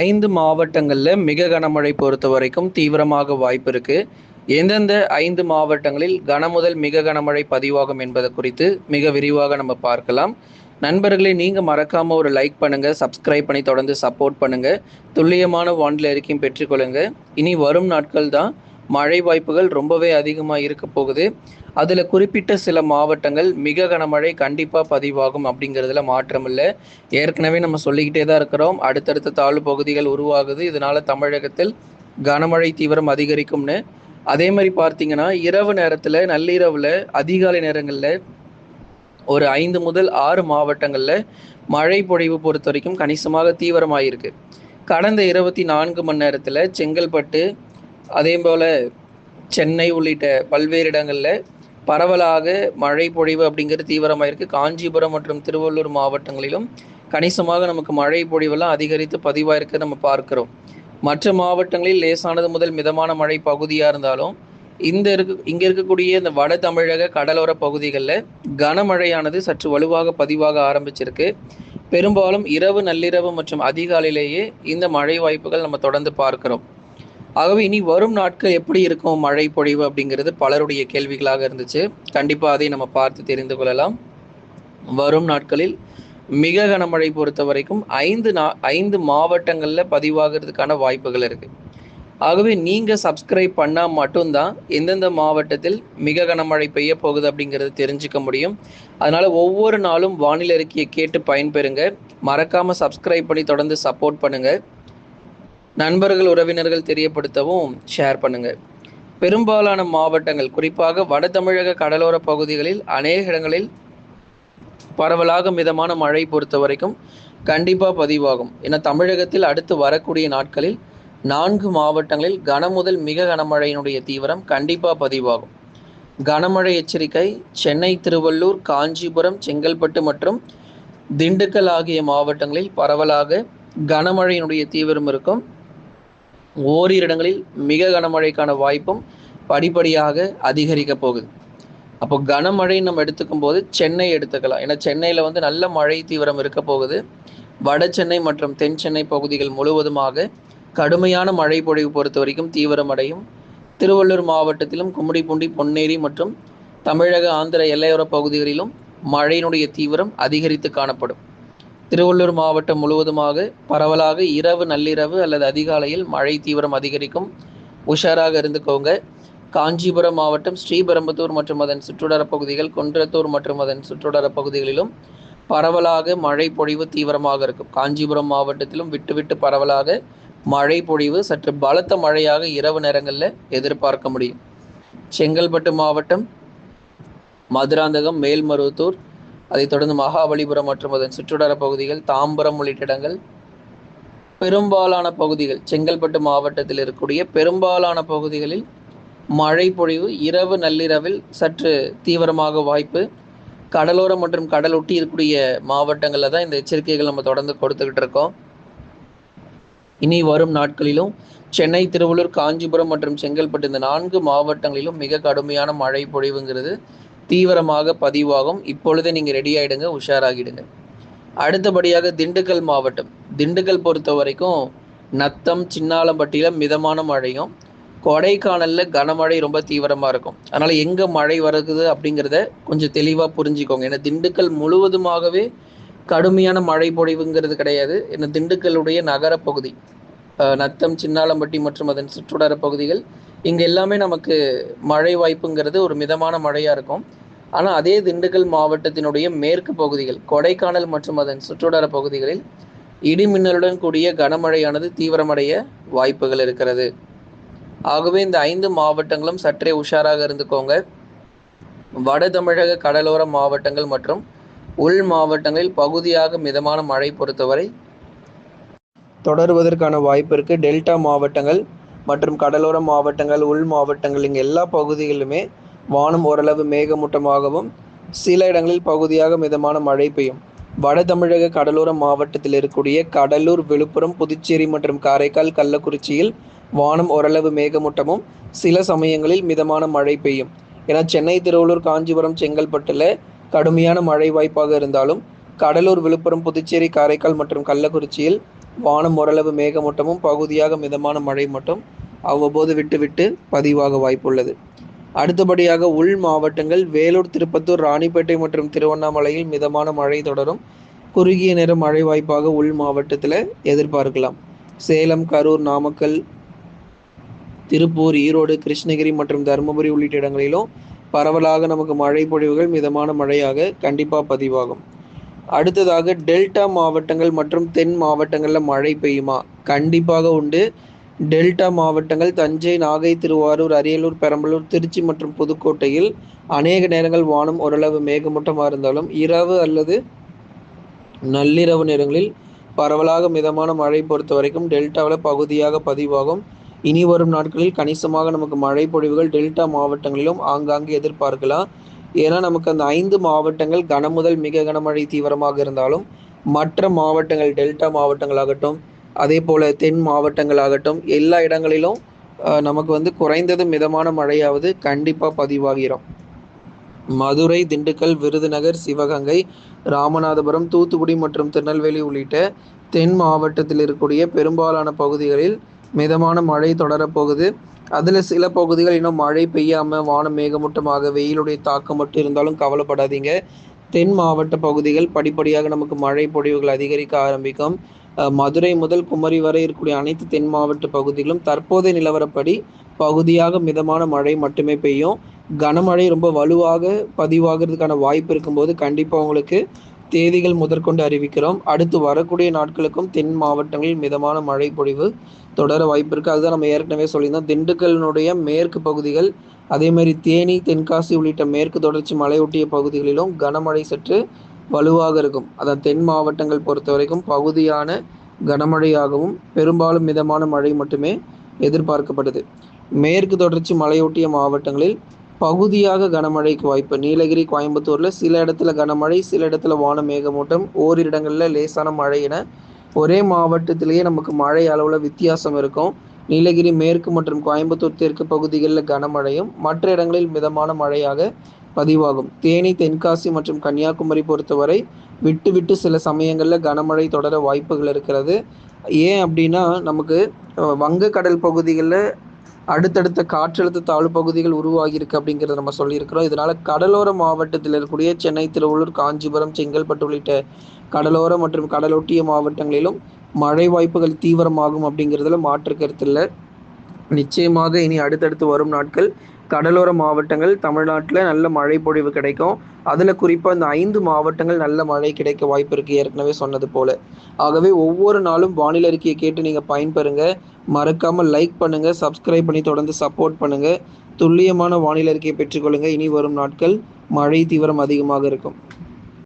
ஐந்து மாவட்டங்களில் மிக கனமழை பொறுத்த வரைக்கும் தீவிரமாக வாய்ப்பு இருக்கு. எந்தெந்த ஐந்து மாவட்டங்களில் கனமுதல் மிக கனமழை பதிவாகும் என்பது குறித்து மிக விரிவாக நம்ம பார்க்கலாம். நண்பர்களே நீங்க மறக்காம ஒரு லைக் பண்ணுங்க சப்ஸ்கிரைப் பண்ணி தொடர்ந்து சப்போர்ட் பண்ணுங்க துல்லியமான வானிலை அறிக்கையும் பெற்றுக்கொள்ளுங்க இனி வரும் நாட்கள் தான் மழை வாய்ப்புகள் ரொம்பவே அதிகமாக இருக்க போகுது. அதில் குறிப்பிட்ட சில மாவட்டங்கள் மிக கனமழை கண்டிப்பாக பதிவாகும் அப்படிங்கிறதுல மாற்றம் இல்லை. ஏற்கனவே நம்ம சொல்லிக்கிட்டே தான் இருக்கிறோம். அடுத்தடுத்த தாழ்வு பகுதிகள் உருவாகுது. இதனால தமிழகத்தில் கனமழை தீவிரம் அதிகரிக்கும்னு. அதே மாதிரி பார்த்தீங்கன்னா இரவு நேரத்தில் நள்ளிரவில் அதிகாலை நேரங்களில் ஒரு ஐந்து முதல் ஆறு மாவட்டங்களில் மழை பொழிவு பொறுத்த வரைக்கும் கணிசமாக தீவிரமாயிருக்கு. கடந்த இருபத்தி நான்கு மணி நேரத்தில் செங்கல்பட்டு அதே போல் சென்னை உள்ளிட்ட பல்வேறு இடங்களில் பரவலாக மழை பொழிவு அப்படிங்கிறது தீவிரமாக இருக்குது காஞ்சிபுரம் மற்றும் திருவள்ளூர் மாவட்டங்களிலும் கணிசமாக நமக்கு மழை பொழிவெல்லாம் அதிகரித்து பதிவாயிருக்கு நம்ம பார்க்கிறோம். மற்ற மாவட்டங்களில் லேசானது முதல் மிதமான மழை பகுதியாக இருந்தாலும் இந்த இருக்கு இங்கே இருக்கக்கூடிய இந்த வட தமிழக கடலோர பகுதிகளில் கனமழையானது சற்று வலுவாக பதிவாக ஆரம்பிச்சிருக்கு. பெரும்பாலும் இரவு நள்ளிரவு மற்றும் அதிகாலையிலேயே இந்த மழை வாய்ப்புகள் நம்ம தொடர்ந்து பார்க்கிறோம். ஆகவே இனி வரும் நாட்கள் எப்படி இருக்கும்? மழை பொழிவு அப்படிங்கிறது பலருடைய கேள்விகளாக இருந்துச்சு. கண்டிப்பாக அதை நம்ம பார்த்து தெரிந்து கொள்ளலாம். வரும் நாட்களில் மிக கனமழை பொறுத்த வரைக்கும் ஐந்து நா ஐந்து மாவட்டங்களில் பதிவாகிறதுக்கான வாய்ப்புகள் இருக்கு. ஆகவே நீங்கள் சப்ஸ்கிரைப் பண்ணால் மட்டும்தான் எந்தெந்த மாவட்டத்தில் மிக கனமழை பெய்ய போகுது அப்படிங்கிறது தெரிஞ்சுக்க முடியும். அதனால் ஒவ்வொரு நாளும் வானிலை அறிக்கையை கேட்டு பயன்பெறுங்க. மறக்காம சப்ஸ்கிரைப் பண்ணி தொடர்ந்து சப்போர்ட் பண்ணுங்கள் நண்பர்கள் உறவினர்கள் தெரியப்படுத்தவும் ஷேர் பண்ணுங்க. பெரும்பாலான மாவட்டங்கள் குறிப்பாக வட தமிழக கடலோர பகுதிகளில் அநேக இடங்களில் பரவலாக மிதமான மழை பொறுத்த வரைக்கும் கண்டிப்பாக பதிவாகும். ஏன்னா தமிழகத்தில் அடுத்து வரக்கூடிய நாட்களில் நான்கு மாவட்டங்களில் கனமுதல் மிக கனமழையினுடைய தீவிரம் கண்டிப்பாக பதிவாகும். கனமழை எச்சரிக்கை சென்னை திருவள்ளூர் காஞ்சிபுரம் செங்கல்பட்டு மற்றும் திண்டுக்கல் ஆகிய மாவட்டங்களில் பரவலாக கனமழையினுடைய தீவிரம் இருக்கும். ஓரிரு இடங்களில் மிக கனமழைக்கான வாய்ப்பும் படிப்படியாக அதிகரிக்க போகுது. அப்போ கனமழை நம்ம எடுத்துக்கும் போது சென்னை எடுத்துக்கலாம். ஏன்னா சென்னையில் வந்து நல்ல மழை தீவிரம் இருக்க போகுது. வட சென்னை மற்றும் தென் சென்னை பகுதிகள் முழுவதுமாக கடுமையான மழை பொழிவு பொறுத்த வரைக்கும் தீவிரமடையும் திருவள்ளூர் மாவட்டத்திலும் கும்மிடிப்பூண்டி பொன்னேரி மற்றும் தமிழக ஆந்திர எல்லையோர பகுதிகளிலும் மழையினுடைய தீவிரம் அதிகரித்து காணப்படும். திருவள்ளூர் மாவட்டம் முழுவதுமாக பரவலாக இரவு நள்ளிரவு அல்லது அதிகாலையில் மழை தீவிரம் அதிகரிக்கும். உஷாராக இருந்துக்கோங்க. காஞ்சிபுரம் மாவட்டம் ஸ்ரீபெரும்புத்தூர் மற்றும் அதன் சுற்றுடர பகுதிகள் குன்றத்தூர் மற்றும் அதன் சுற்றுடர பகுதிகளிலும் பரவலாக மழை பொழிவு தீவிரமாக இருக்கும். காஞ்சிபுரம் மாவட்டத்திலும் விட்டு விட்டு பரவலாக மழை பொழிவு சற்று பலத்த மழையாக இரவு நேரங்களில் எதிர்பார்க்க முடியும். செங்கல்பட்டு மாவட்டம் மதுராந்தகம் மேல்மருவத்தூர் அதைத் தொடர்ந்து மகாபலிபுரம் மற்றும் அதன் சுற்றுவட்டார பகுதிகள் தாம்பரம் உள்ளிட்ட இடங்கள் பெரும்பாலான பகுதிகள் செங்கல்பட்டு மாவட்டத்தில் இருக்கக்கூடிய பெரும்பாலான பகுதிகளில் மழை பொழிவு இரவு நள்ளிரவில் சற்று தீவிரமாக வாய்ப்பு. கடலோரம் மற்றும் கடல் ஒட்டி இருக்கக்கூடிய மாவட்டங்களில் தான் இந்த எச்சரிக்கைகள் நம்ம தொடர்ந்து கொடுத்துக்கிட்டு இருக்கோம். இனி வரும் நாட்களிலும் சென்னை திருவள்ளூர் காஞ்சிபுரம் மற்றும் செங்கல்பட்டு இந்த நான்கு மாவட்டங்களிலும் மிக கடுமையான மழை பொழிவுங்கிறது தீவிரமாக பதிவாகும். இப்பொழுதே நீங்கள் ரெடி ஆகிடுங்க உஷாராகிடுங்க. அடுத்தபடியாக திண்டுக்கல் மாவட்டம். திண்டுக்கல் பொறுத்த வரைக்கும் நத்தம் சின்னாலம்பட்டியில் மிதமான மழையும் கொடைக்கானலில் கனமழை ரொம்ப தீவிரமாக இருக்கும். அதனால் எங்கே மழை வருகுது அப்படிங்கிறத கொஞ்சம் தெளிவாக புரிஞ்சுக்கோங்க. ஏன்னா திண்டுக்கல் முழுவதுமாகவே கடுமையான மழை பொழிவுங்கிறது கிடையாது. ஏன்னா திண்டுக்கல்லுடைய நகரப்பகுதி நத்தம் சின்னாலம்பட்டி மற்றும் அதன் சுற்றுவட்டார பகுதிகள் இங்கே எல்லாமே நமக்கு மழை வாய்ப்புங்கிறது ஒரு மிதமான மழையாக இருக்கும். ஆனால் அதே திண்டுக்கல் மாவட்டத்தினுடைய மேற்கு பகுதிகள் கொடைக்கானல் மற்றும் அதன் சுற்றுவட்டார பகுதிகளில் இடிமின்னலுடன் கூடிய கனமழையானது தீவிரமடைய வாய்ப்புகள் இருக்கிறது. ஆகவே இந்த ஐந்து மாவட்டங்களும் சற்றே உஷாராக இருந்துக்கோங்க. வட தமிழக கடலோர மாவட்டங்கள் மற்றும் உள் மாவட்டங்களில் பகுதியாக மிதமான மழை பொறுத்தவரை தொடருவதற்கான வாய்ப்பு இருக்கு. டெல்டா மாவட்டங்கள் மற்றும் கடலோர மாவட்டங்கள் உள் மாவட்டங்கள் இங்கே எல்லா பகுதிகளிலுமே வானம் ஓரளவு மேகமூட்டமாகவும் சில இடங்களில் பகுதியாக மிதமான மழை பெய்யும். வட தமிழக கடலோர மாவட்டத்தில் இருக்கக்கூடிய கடலூர் விழுப்புரம் புதுச்சேரி மற்றும் காரைக்கால் கள்ளக்குறிச்சியில் வானம் ஓரளவு மேகமூட்டமும் சில சமயங்களில் மிதமான மழை பெய்யும். என சென்னை திருவள்ளூர் காஞ்சிபுரம் செங்கல்பட்டில் கடுமையான மழை வாய்ப்பாக இருந்தாலும் கடலூர் விழுப்புரம் புதுச்சேரி காரைக்கால் மற்றும் கள்ளக்குறிச்சியில் வானம் ஓரளவு மேகமூட்டமும் பகுதியாக மிதமான மழை மட்டும் அவ்வப்போது விட்டு விட்டு பதிவாக வாய்ப்புள்ளது. அடுத்தபடியாக உள் மாவட்டங்கள் வேலூர் திருப்பத்தூர் ராணிப்பேட்டை மற்றும் திருவண்ணாமலையில் மிதமான மழை தொடரும். குறுகிய நேர மழை வாய்ப்பாக உள் மாவட்டத்தில் எதிர்பார்க்கலாம். சேலம் கரூர் நாமக்கல் திருப்பூர் ஈரோடு கிருஷ்ணகிரி மற்றும் தருமபுரி உள்ளிட்ட இடங்களிலும் பரவலாக நமக்கு மழை பொழிவுகள் மிதமான மழையாக கண்டிப்பாக பதிவாகும். அடுத்ததாக டெல்டா மாவட்டங்கள் மற்றும் தென் மாவட்டங்களில் மழை பெய்யுமா? கண்டிப்பாக உண்டு. டெல்டா மாவட்டங்கள் தஞ்சை நாகை திருவாரூர் அரியலூர் பெரம்பலூர் திருச்சி மற்றும் புதுக்கோட்டையில் அநேக நேரங்கள் வானம் ஓரளவு மேகமூட்டமாக இருந்தாலும் இரவு அல்லது நள்ளிரவு நேரங்களில் பரவலாக மிதமான மழை பொறுத்த வரைக்கும் டெல்டாவில் பகுதியாக பதிவாகும். இனி வரும் நாட்களில் கணிசமாக நமக்கு மழை பொழிவுகள் டெல்டா மாவட்டங்களிலும் ஆங்காங்கே எதிர்பார்க்கலாம். ஏன்னா நமக்கு அந்த ஐந்து மாவட்டங்கள் கனமுதல் மிக கனமழை தீவிரமாக இருந்தாலும் மற்ற மாவட்டங்கள் டெல்டா மாவட்டங்களாகட்டும் அதே போல் தென் மாவட்டங்களாகட்டும் எல்லா இடங்களிலும் நமக்கு வந்து குறைந்தது மிதமான மழையாவது கண்டிப்பாக பதிவாகிறோம். மதுரை திண்டுக்கல் விருதுநகர் சிவகங்கை ராமநாதபுரம் தூத்துக்குடி மற்றும் திருநெல்வேலி உள்ளிட்ட தென் மாவட்டத்தில் இருக்கக்கூடிய பெரும்பாலான பகுதிகளில் மிதமான மழை தொடரப்போகுது. அதில் சில பகுதிகள் இன்னும் மழை பெய்யாமல் வானம் மேகமூட்டமாக வெயிலுடைய தாக்கம் மட்டும் இருந்தாலும் கவலைப்படாதீங்க. தென் மாவட்ட பகுதிகள் படிப்படியாக நமக்கு மழை பொழிவுகள் அதிகரிக்க ஆரம்பிக்கும். மதுரை முதல் குமரி வரை இருக்கக்கூடிய அனைத்து தென் மாவட்ட பகுதிகளும் தற்போதைய நிலவரப்படி பகுதியாக மிதமான மழை மட்டுமே பெய்யும். கனமழை ரொம்ப வலுவாக பதிவாகிறதுக்கான வாய்ப்பு இருக்கும்போது கண்டிப்பாக உங்களுக்கு தேதிகள் முதற்கொண்டு அறிவிக்கிறோம். அடுத்து வரக்கூடிய நாட்களுக்கும் தென் மாவட்டங்களில் மிதமான மழை பொழிவு தொடர வாய்ப்பு இருக்குது அதுதான் நம்ம ஏற்கனவே சொல்லியிருந்தோம். திண்டுக்கலினுடைய மேற்கு பகுதிகள் அதே மாதிரி தேனி தென்காசி உள்ளிட்ட மேற்கு தொடர்ச்சி மலையொட்டிய பகுதிகளிலும் கனமழை சற்று வலுவாக இருக்கும். அதான் தென் மாவட்டங்கள் பொறுத்த வரைக்கும் பகுதியான கனமழையாகவும் பெரும்பாலும் மிதமான மழை மட்டுமே எதிர்பார்க்கப்படுது மேற்கு தொடர்ச்சி மலையொட்டிய மாவட்டங்களில் பகுதியாக கனமழைக்கு வாய்ப்பு. நீலகிரி கோயம்புத்தூரில் சில இடத்துல கனமழை சில இடத்துல வான மேகமூட்டம் ஓரிரு இடங்கள்ல லேசான மழை என ஒரே மாவட்டத்திலேயே நமக்கு மழை அளவில் வித்தியாசம் இருக்கும். நீலகிரி மேற்கு மற்றும் கோயம்புத்தூர் தெற்கு பகுதிகளில் கனமழையும் மற்ற இடங்களில் மிதமான மழையாக பதிவாகும். தேனி தென்காசி மற்றும் கன்னியாகுமரி பொறுத்தவரை விட்டு விட்டு சில சமயங்களில் கனமழை தொடர வாய்ப்புகள் இருக்கிறது. ஏன் அப்படின்னா நமக்கு வங்கக்கடல் பகுதிகளில் அடுத்தடுத்த காற்றழுத்த தாழ்வு பகுதிகள் உருவாகியிருக்கு அப்படிங்கிறத நம்ம சொல்லியிருக்கிறோம். இதனால கடலோர மாவட்டத்தில் இருக்கக்கூடிய சென்னை திருவள்ளூர் காஞ்சிபுரம் செங்கல்பட்டு உள்ளிட்ட கடலோர மற்றும் கடலொட்டிய மாவட்டங்களிலும் மழை வாய்ப்புகள் தீவிரமாகும் அப்படிங்கிறதுல மாற்று கருத்தில் நிச்சயமாக இனி அடுத்தடுத்து வரும் நாட்கள் கடலோர மாவட்டங்கள் தமிழ்நாட்டில் நல்ல மழை பொழிவு கிடைக்கும். அதில் குறிப்பாக இந்த ஐந்து மாவட்டங்கள் நல்ல மழை கிடைக்க வாய்ப்பு இருக்குது ஏற்கனவே சொன்னது போல். ஆகவே ஒவ்வொரு நாளும் வானிலை அறிக்கையை கேட்டு நீங்கள் பயன்பெறுங்க. மறக்காமல் லைக் பண்ணுங்கள் சப்ஸ்கிரைப் பண்ணி தொடர்ந்து சப்போர்ட் பண்ணுங்கள் துல்லியமான வானிலை அறிக்கையை பெற்றுக்கொள்ளுங்கள் இனி வரும் நாட்கள் மழை தீவிரம் அதிகமாக இருக்கும்.